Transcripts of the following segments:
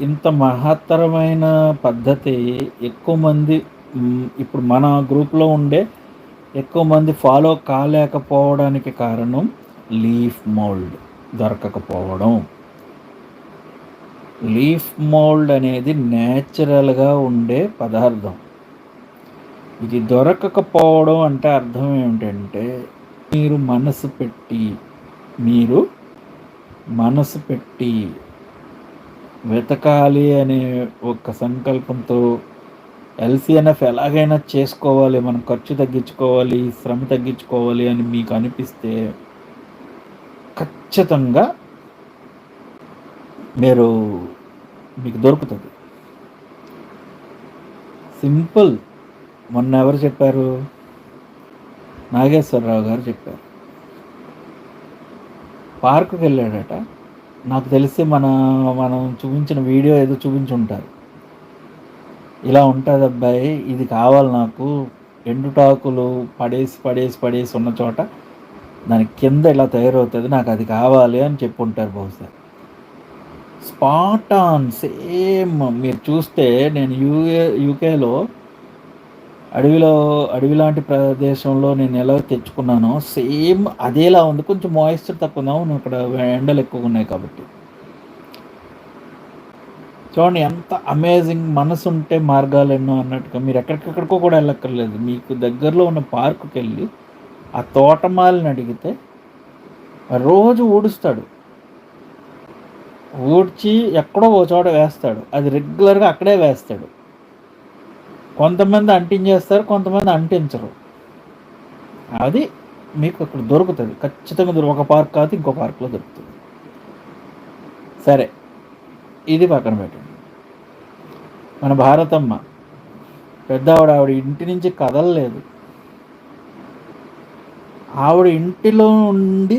ఇంత మహత్తరమైన పద్ధతి ఎక్కువ మంది ఇప్పుడు మన గ్రూప్లో ఉండే ఎక్కువ మంది ఫాలో కాలేకపోవడానికి కారణం లీఫ్ మోల్డ్ దొరకకపోవడం. లీఫ్ మోల్డ్ అనేది న్యాచురల్గా ఉండే పదార్థం. ఇది దొరకకపోవడం అంటే అర్థం ఏమిటంటే మీరు మనసు పెట్టి మీరు మనసు పెట్టి వెతకాలి అనే ఒక సంకల్పంతో ఎల్సీఎన్ఎఫ్ ఎలాగైనా చేసుకోవాలి మనం ఖర్చు తగ్గించుకోవాలి శ్రమ తగ్గించుకోవాలి అని మీకు అనిపిస్తే ఖచ్చితంగా మీరు మీకు దొరుకుతుంది. సింపుల్. మొన్న ఎవరు చెప్పారు? నాగేశ్వరరావు గారు చెప్పారు. పార్కుకి వెళ్ళాడట. నాకు తెలిసి మన మనం చూపించిన వీడియో ఏదో చూపించుంటారు. ఇలా ఉంటుంది అబ్బాయి ఇది కావాలి నాకు. ఎండుటాకులు పడేసి పడేసి పడేసి ఉన్న చోట దాని కింద ఇలా తయారవుతుంది నాకు అది కావాలి అని చెప్పుంటారు బహుశా. Spot on same. మీరు చూస్తే నేను యూఏ యూకేలో అడవిలో అడవి లాంటి ప్రదేశంలో నేను ఎలా తెచ్చుకున్నానో సేమ్ అదేలా ఉంది. కొంచెం మాయిశ్చర్ తక్కువ ఉంది. ఇక్కడ ఎండలు ఎక్కువ ఉన్నాయి కాబట్టి. చూడండి ఎంత అమేజింగ్ మనసు ఉంటే మార్గాలు ఎన్నో అన్నట్టుగా మీరు ఎక్కడికెక్కడికో కూడా వెళ్ళక్కర్లేదు. మీకు దగ్గరలో ఉన్న పార్కుకి వెళ్ళి ఆ తోటమాలని అడిగితే రోజు ఊడుస్తాడు. ఊడ్చి ఎక్కడో ఓ చోట వేస్తాడు. అది రెగ్యులర్గా అక్కడే వేస్తాడు. కొంతమంది అంటించేస్తారు కొంతమంది అంటించరు. అది మీకు అక్కడ దొరుకుతుంది. ఖచ్చితంగా దొరుకు ఒక పార్క్ కాదు ఇంకో పార్క్లో దొరుకుతుంది. సరే ఇది పక్కన పెట్టండి. మన భారతమ్మ పెద్ద ఆవిడ ఆవిడ ఇంటి నుంచి కదలలేదు. ఆవిడ ఇంటిలో ఉండి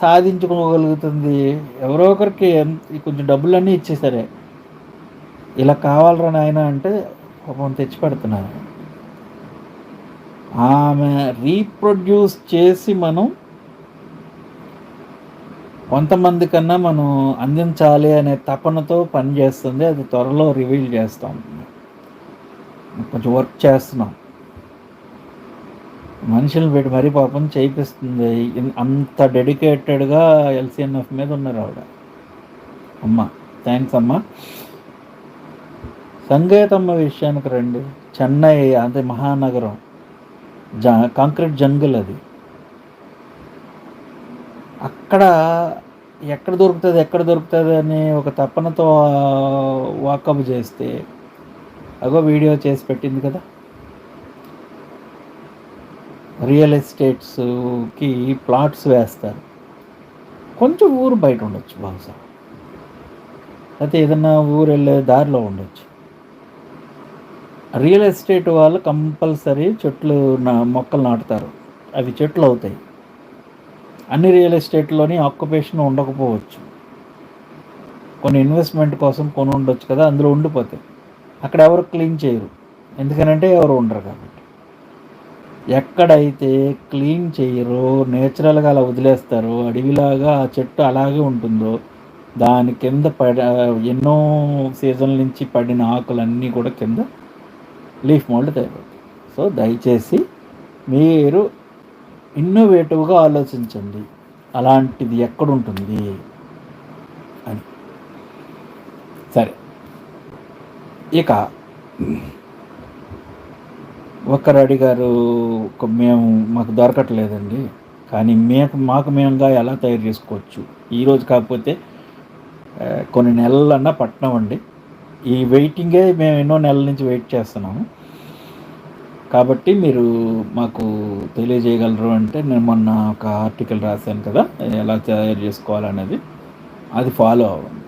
సాధించుకోగలుగుతుంది. ఎవరో ఒకరికి కొంచెం డబ్బులన్నీ ఇచ్చేసరే. ఇలా కావాలరా నాయన అంటే పాపం తెచ్చి పెడుతున్నారు ఆమె రీప్రొడ్యూస్ చేసి మనం కొంతమంది కన్నా మనం అందించాలి అనే తపనతో పనిచేస్తుంది అది త్వరలో రివీల్ చేస్తాం. కొంచెం వర్క్ చేస్తున్నాం. మనుషులు పెట్టి మరీ పాపం చేయిస్తుంది అంత డెడికేటెడ్గా ఎల్సీఎన్ఎఫ్ మీద ఉన్నారు ఆవిడ. అమ్మ థ్యాంక్స్ అమ్మ. సంగేతమ్మ విషయానికి రండి. చెన్నై అంటే మహానగరం. జ కాంక్రీట్ జంగుల్ అది. అక్కడ ఎక్కడ దొరుకుతుంది ఎక్కడ దొరుకుతుంది అని ఒక తపనతో వాకప్ చేస్తే అగో వీడియో చేసి పెట్టింది కదా. రియల్ ఎస్టేట్స్కి ప్లాట్స్ వేస్తారు. కొంచెం ఊరు బయట ఉండొచ్చు బహుశా. అయితే ఏదన్నా ఊరు వెళ్ళే దారిలో ఉండొచ్చు. రియల్ ఎస్టేట్ వాళ్ళు కంపల్సరీ చెట్లు నా మొక్కలు నాటుతారు. అవి చెట్లు అవుతాయి. అన్ని రియల్ ఎస్టేట్లోని ఆక్యుపేషన్ ఉండకపోవచ్చు. కొన్ని ఇన్వెస్ట్మెంట్ కోసం కొని ఉండొచ్చు కదా అందులో ఉండిపోతాయి. అక్కడ ఎవరు క్లీన్ చేయరు. ఎందుకనంటే ఎవరు ఉండరు కాబట్టి. ఎక్కడైతే క్లీన్ చేయరో నేచురల్గా అలా వదిలేస్తారో అడవిలాగా ఆ చెట్టు అలాగే ఉంటుందో దాని కింద పడ ఎన్నో సీజన్ల నుంచి పడిన ఆకులన్నీ కూడా కింద లీఫ్ మోల్డ్ తయారవుతుంది. సో దయచేసి మీరు ఇన్నోవేటివ్గా ఆలోచించండి. అలాంటిది ఎక్కడుంటుంది? అని. సరే. ఇక ఒకరు అడిగారు మేము మాకు దొరకట్లేదండి. కానీ మేము మాకు మేముగా ఎలా తయారు చేసుకోవచ్చు? ఈరోజు కాకపోతే కొన్ని నెలలన్నా పట్టణం అండి. ఈ వెయిటింగే మేము ఎన్నో నెలల నుంచి వెయిట్ చేస్తున్నాము. కాబట్టి మీరు మాకు తెలియజేయగలరు అంటే నేను మొన్న ఒక ఆర్టికల్ రాశాను కదా ఎలా తయారు చేసుకోవాలనేది. అది ఫాలో అవ్వండి.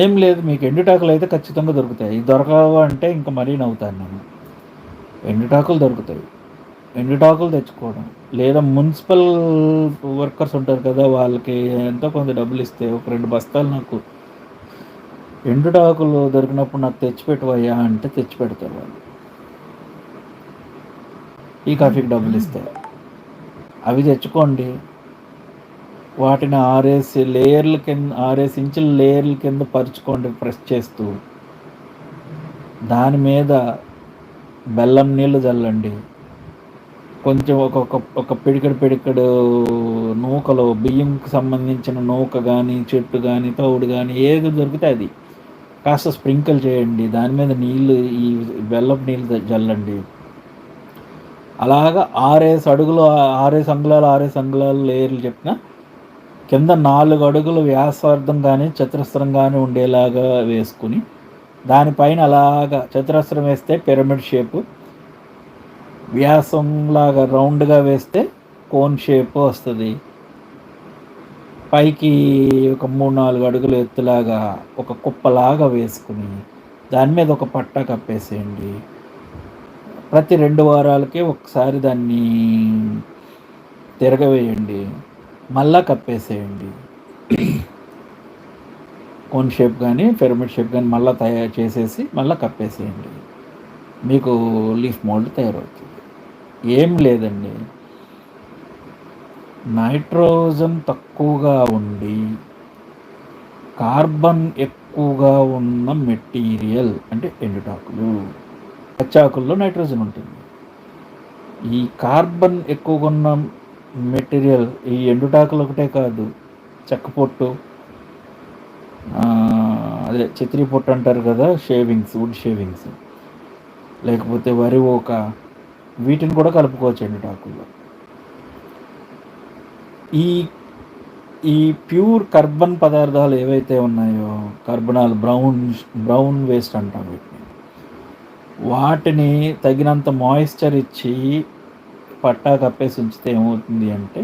ఏం లేదు మీకు ఎండుటాకులు అయితే ఖచ్చితంగా దొరుకుతాయి. దొరకవు అంటే ఇంకా మరీ నవ్వుతాను నేను. ఎండుటాకులు దొరుకుతాయి. ఎండుటాకులు తెచ్చుకోవడం. లేదా మున్సిపల్ వర్కర్స్ ఉంటారు కదా వాళ్ళకి ఎంతో కొంత డబ్బులు ఇస్తే ఒక రెండు బస్తాలు నాకు ఎండుటాకులు దొరికినప్పుడు నాకు తెచ్చిపెట్టవయ్యా అంటే తెచ్చిపెడతారు వాళ్ళు. ఈ కాఫీకి డబ్బులు ఇస్తే. అవి తెచ్చుకోండి. వాటిని ఆరేసి లేయర్ల కింద ఆరేసి ఇంచుల లేయర్ల కింద పరుచుకోండి ప్రెస్ చేస్తూ. దాని మీద బెల్లం నీళ్ళు చల్లండి కొంచెం ఒక్కొక్క ఒక పిడికడు పిడికడు నూకలో బియ్యంకి సంబంధించిన నూక కానీ చెట్టు కానీ తౌడు కానీ ఏది దొరికితే అది. కాస్త స్ప్రింకిల్ చేయండి. దాని మీద నీళ్ళు ఈ బెల్లపు నీళ్ళు చల్లండి అలాగా ఆరేసి అడుగులు ఆరేసి అంగుళాలు ఆరేసి అంగుళాలు లేయర్లు చెప్పిన కింద నాలుగు అడుగులు వ్యాసార్థం కానీ చతురస్రం కానీ ఉండేలాగా వేసుకుని దానిపైన అలాగా చతురస్రం వేస్తే పిరమిడ్ షేపు వ్యాసంలాగా రౌండ్గా వేస్తే కోన్ షేప్ వస్తుంది. పైకి ఒక మూడు నాలుగు అడుగులు ఎత్తులాగా ఒక కుప్పలాగా వేసుకుని దాని మీద ఒక పట్టా కప్పేసేయండి. ప్రతి రెండు వారాలకి ఒకసారి దాన్ని తిరగవేయండి. మళ్ళా కప్పేసేయండి. కోన్ షేప్ కానీ పిరమిడ్ షేప్ కానీ మళ్ళీ తయారు చేసేసి మళ్ళీ కప్పేసేయండి. మీకు లీఫ్ మోల్డ్ తయారవుతుంది. ఏం లేదండి. నైట్రోజన్ తక్కువగా ఉండి కార్బన్ ఎక్కువగా ఉన్న మెటీరియల్ అంటే ఎండుటాకులు. పచ్చాకుల్లో నైట్రోజన్ ఉంటుంది. ఈ కార్బన్ ఎక్కువగా ఉన్న మెటీరియల్ ఈ ఎండుటాకులు ఒకటే కాదు చెక్క పొట్టు అదే చిత్రీ పొట్టు అంటారు కదా షేవింగ్స్ వుడ్ షేవింగ్స్. లేకపోతే వరి ఒక వీటిని కూడా కలుపుకోవచ్చు ఎండుటాకుల్లో. ఈ ఈ ప్యూర్ కార్బన్ పదార్థాలు ఏవైతే ఉన్నాయో కార్బనాలు బ్రౌన్ బ్రౌన్ వేస్ట్ అంటాం వీటిని. వాటిని తగినంత మాయిశ్చర్ ఇచ్చి పట్టా కప్పేసి ఉంచితే ఏమవుతుంది అంటే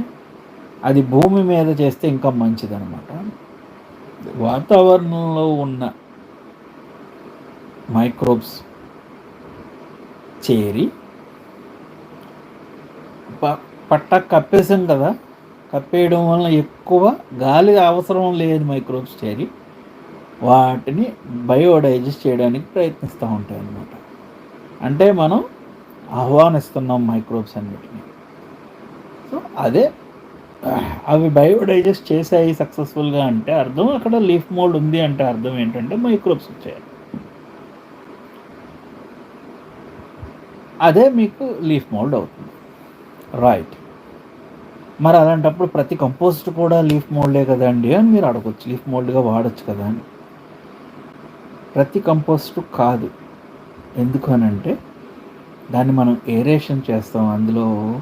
అది భూమి మీద చేస్తే ఇంకా మంచిదనమాట వాతావరణంలో ఉన్న మైక్రోబ్స్ చేరి పట్ట కప్పేసాం కదా కప్పేయడం వల్ల ఎక్కువ గాలి అవసరం లేదు మైక్రోబ్స్ చేరి వాటిని బయోడైజెస్ట్ చేయడానికి ప్రయత్నిస్తూ ఉంటాయి అన్నమాట అంటే మనం ఆహ్వానిస్తున్నాం మైక్రోబ్స్ అన్నిటిని. సో అదే అవి బయోడైజెస్ట్ చేసాయి సక్సెస్ఫుల్గా అంటే అర్థం అక్కడ లీఫ్ మోల్డ్ ఉంది అంటే అర్థం ఏంటంటే మైక్రోబ్స్ వచ్చాయి. అదే మీకు లీఫ్ మోల్డ్ అవుతుంది. రైట్ మరి అలాంటప్పుడు ప్రతి కంపోస్ట్ కూడా లీఫ్ మోల్డే కదండి అని మీరు అడగచ్చు. లీఫ్ మోల్డ్గా వాడచ్చు కదా అని. ప్రతి కంపోస్ట్ కాదు. ఎందుకు అంటే దాన్ని మనం ఏరేషన్ చేస్తాం. అందులో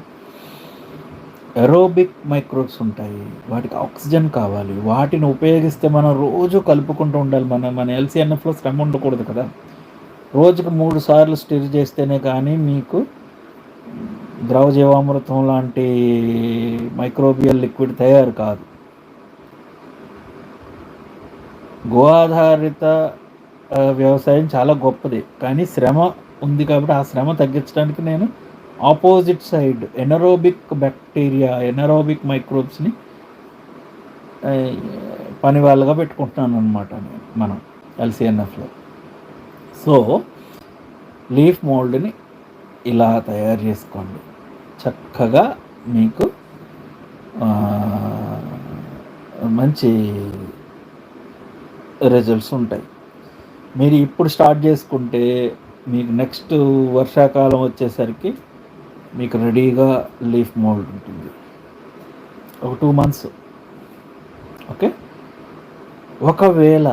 ఎరోబిక్ మైక్రోబ్స్ ఉంటాయి. వాటికి ఆక్సిజన్ కావాలి. వాటిని ఉపయోగిస్తే మనం రోజు కలుపుకుంటూ ఉండాలి. మన మన ఎల్సీఎన్ఎఫ్లో శ్రమ ఉండకూడదు కదా. రోజుకు మూడు సార్లు స్టిర్ చేస్తేనే కానీ మీకు ద్రవ జీవామృతం లాంటి మైక్రోబియల్ లిక్విడ్ తయారు కాదు. గో ఆధారిత వ్యవసాయం చాలా గొప్పది. కానీ శ్రమ ఉంది కాబట్టి ఆ శ్రమ తగ్గించడానికి నేను opposite side anaerobic bacteria anaerobic మైక్రోబ్స్ని పని వాళ్ళుగా పెట్టుకుంటున్నాను అనమాట నేను మనం ఎల్సిఎన్ఎఫ్లో. సో లీఫ్ మోల్డ్ని ఇలా తయారు చేసుకోండి. చక్కగా మీకు మంచి రిజల్ట్స్ ఉంటాయి. మీరు ఇప్పుడు స్టార్ట్ చేసుకుంటే మీకు నెక్స్ట్ వర్షాకాలం వచ్చేసరికి మీకు రెడీగా లీఫ్ మోల్డ్ ఉంటుంది. ఒక టూ మంత్స్. ఓకే? ఒకవేళ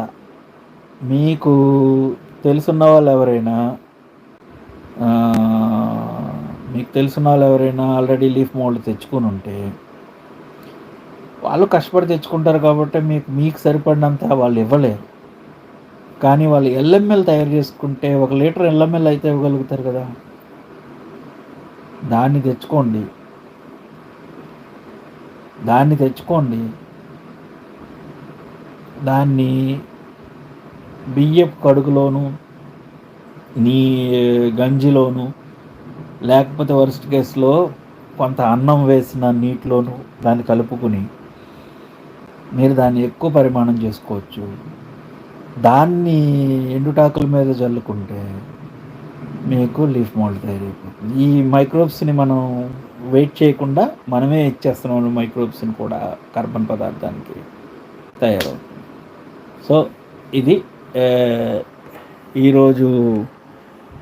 మీకు తెలుసున్న వాళ్ళు ఎవరైనా మీకు తెలిసిన వాళ్ళు ఎవరైనా ఆల్రెడీ లీఫ్ మోల్డ్ తెచ్చుకుని ఉంటే వాళ్ళు కష్టపడి తెచ్చుకుంటారు కాబట్టి మీకు మీకు సరిపడినంత వాళ్ళు ఇవ్వలేరు. కానీ వాళ్ళు ఎల్ఎంఎల్ తయారు చేసుకుంటే ఒక లీటర్ ఎల్ఎంఎల్ అయితే ఇవ్వగలుగుతారు కదా. దాన్ని తెచ్చుకోండి. దాన్ని తెచ్చుకోండి. దాన్ని బియ్యపు కడుగులోను నీ గంజిలోను లేకపోతే వరస్ట్ కేసులో కొంత అన్నం వేసిన నీటిలోను దాన్ని కలుపుకుని మీరు దాన్ని ఎక్కువ పరిమాణం చేసుకోవచ్చు. దాన్ని ఎండుటాకుల మీద చల్లుకుంటే మీకు లీఫ్ మోల్డ్ తయారైపోతుంది. ఈ మైక్రోబ్స్ని మనం వెయిట్ చేయకుండా మనమే ఇచ్చేస్తున్నాం మైక్రోబ్స్ని కూడా కార్బన్ పదార్థానికి తయారవుతుంది. సో ఇది ఈరోజు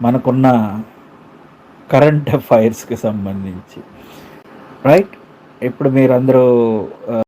మనకున్న కరెంట్ అఫైర్స్కి సంబంధించి. రైట్? ఇప్పుడు మీరందరూ